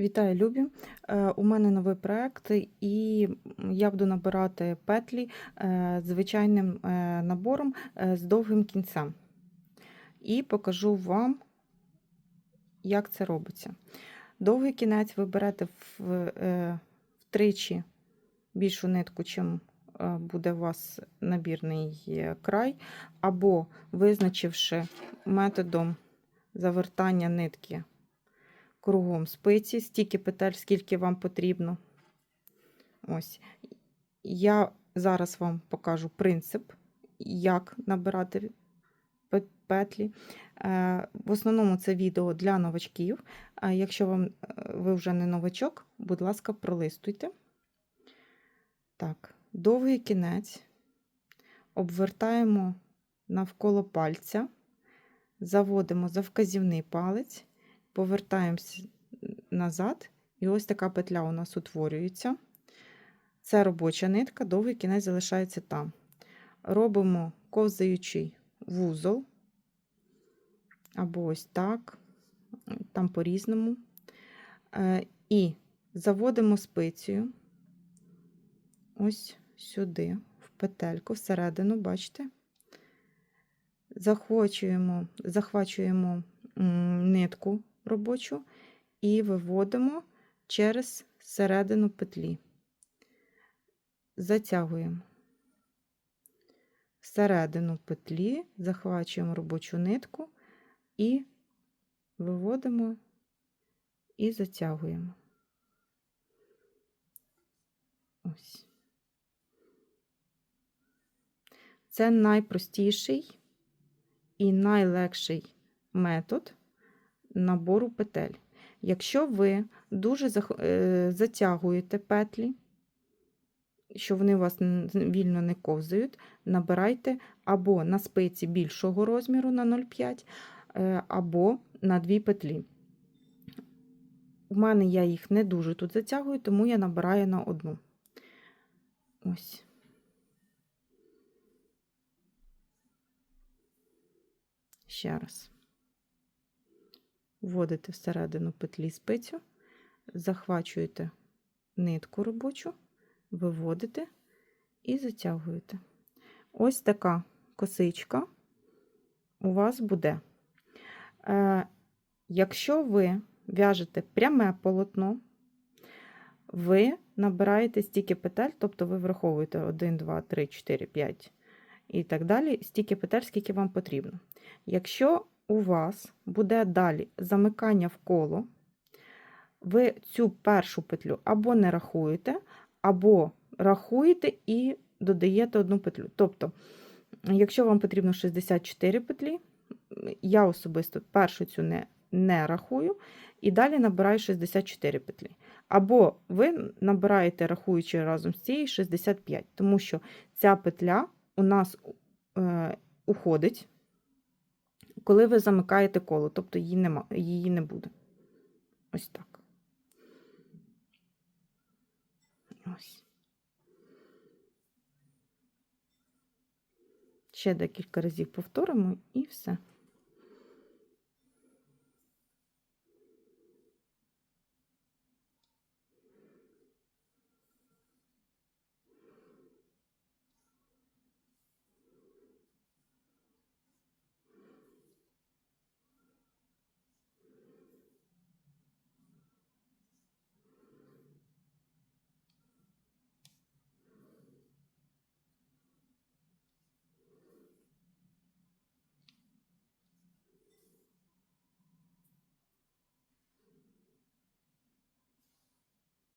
Вітаю, любі! Е, У мене новий проект, і я буду набирати петлі е, звичайним е, набором з довгим кінцем. І покажу вам, як це робиться. Довгий кінець ви берете втричі більшу нитку, чим буде у вас набірний край, або визначивши методом завертання нитки кругом спиці, стільки петель, скільки вам потрібно. Ось. Я зараз вам покажу принцип, як набирати петлі. Е, В основному це відео для новачків. А якщо вам, е, ви вже не новачок, будь ласка, пролистуйте. Так, довгий кінець обвертаємо навколо пальця, заводимо за вказівний палець повертаємося назад, і ось така петля у нас утворюється. Це робоча нитка, довгий кінець залишається там. Робимо ковзаючий вузол, або ось так, там по-різному. Е, І заводимо спицею ось сюди, в петельку, всередину, бачите? Захвачуємо, захвачуємо нитку робочу і виводимо через середину петлі. Затягуємо середину петлі, захвачуємо робочу нитку і виводимо і затягуємо. Ось. Це найпростіший і найлегший метод набору петель. Якщо ви дуже е, затягуєте петлі, що вони у вас вільно не ковзають, набирайте або на спиці більшого розміру на 0,5, е, або на дві петлі. У мене я їх не дуже тут затягую, тому я набираю на одну. Ось. Ще раз. Вводите всередину петлі спицю, захвачуєте нитку робочу, виводите і затягуєте. Ось така косичка у вас буде. Е, якщо ви в'яжете пряме полотно, ви набираєте стільки петель, тобто ви враховуєте 1, 2, 3, 4, 5 і так далі, стільки петель, скільки вам потрібно. Якщо у вас буде далі замикання в коло, ви цю першу петлю або не рахуєте, або рахуєте і додаєте одну петлю. Тобто, якщо вам потрібно 64 петлі, я особисто першу цю не, не рахую, і далі набираю 64 петлі. Або ви набираєте, рахуючи разом з цією 65, тому що ця петля у нас е, уходить коли ви замикаєте коло, тобто її, нема, її не буде. Ось так. Ось. Ще декілька разів повторимо і все.